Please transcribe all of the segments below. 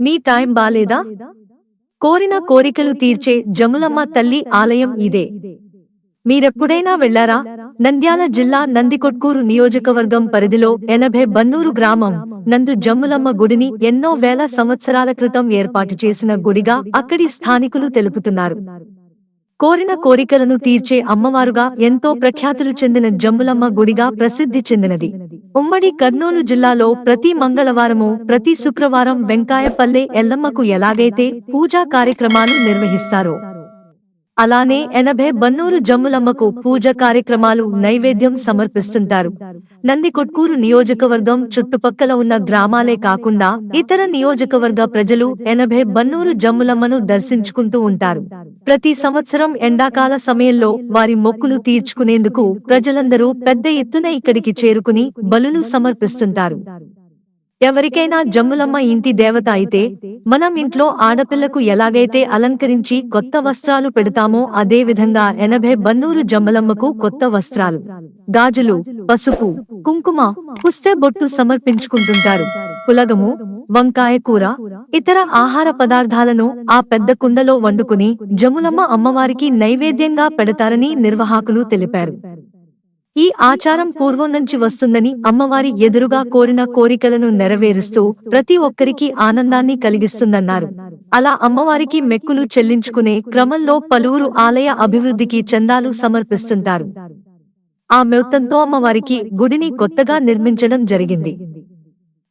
మీ time బాలేదా? కోరిన కోరికలు తీర్చే జములమ్మ తల్లి ఆలయం ఇదే. మీరెప్పుడైనా వెళ్ళారా నంద్యాల జిల్లా నందికొట్కూరు నియోజకవర్గం పరిధిలో ఎనభై బన్నూరు గ్రామం నందు జమ్ములమ్మ గుడిని ఎన్నో వేల సంవత్సరాల క్రితం ఏర్పాటు చేసిన గుడిగా అక్కడి స్థానికులు తెలుపుతున్నారు. కోరిన కోరికలను తీర్చే అమ్మవారుగా ఎంతో ప్రఖ్యాతులు చెందిన జమ్ములమ్మ గుడిగా ప్రసిద్ధి చెందినది. ఉమ్మడి కర్నూలు జిల్లాలో ప్రతి మంగళవారము ప్రతి శుక్రవారం వెంకాయపల్లె ఎల్లమ్మకు ఎలాగైతే పూజా కార్యక్రమాలు నిర్వహిస్తారో. అలానే ఎనభై బన్నూరు జమ్ములమ్మకు పూజ కార్యక్రమాలు నైవేద్యం సమర్పిస్తుంటారు. నందికొట్కూరు నియోజకవర్గం చుట్టుపక్కల ఉన్న గ్రామాలే కాకుండా ఇతర నియోజకవర్గ ప్రజలు ఎనభై బన్నూరు జమ్ములమ్మను దర్శించుకుంటూ ఉంటారు. ప్రతి సంవత్సరం ఎండాకాల సమయంలో వారి మొక్కులు తీర్చుకునేందుకు ప్రజలందరూ పెద్ద ఎత్తున ఇక్కడికి చేరుకుని బలులు సమర్పిస్తుంటారు. ఎవరికైనా జమ్ములమ్మ ఇంటి దేవత అయితే మనం ఇంట్లో ఆడపిల్లకు ఎలాగైతే అలంకరించి కొత్త వస్త్రాలు పెడతామో అదే విధంగా ఎనభై బన్నూరు జమ్మలమ్మకు కొత్త వస్త్రాలు. గాజులు పసుపు కుంకుమ పుస్తే బొట్టు సమర్పించుకుంటుంటారు. పులగము వంకాయ కూర ఇతర ఆహార పదార్థాలను ఆ పెద్ద కుండలో వండుకుని జములమ్మ అమ్మవారికి నైవేద్యంగా పెడతారని నిర్వాహకులు తెలిపారు. ఈ ఆచారం పూర్వం నుంచి వస్తుందని అమ్మవారి ఎదురుగా కోరిన కోరికలను నెరవేరుస్తూ ప్రతి ఒక్కరికి ఆనందాన్ని కలిగిస్తుందన్నారు. అలా అమ్మవారికి మెక్కులు చెల్లించుకునే క్రమంలో పలువురు ఆలయ అభివృద్ధికి చందాలు సమర్పిస్తుంటారు. ఆ మెత్తంతో అమ్మవారికి గుడిని కొత్తగా నిర్మించడం జరిగింది.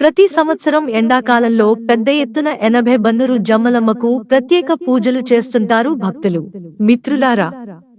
ప్రతి సంవత్సరం ఎండాకాలంలో పెద్ద ఎత్తున ఎనభై బన్నురు జమ్మలమ్మకు ప్రత్యేక పూజలు చేస్తుంటారు భక్తులు. మిత్రులారా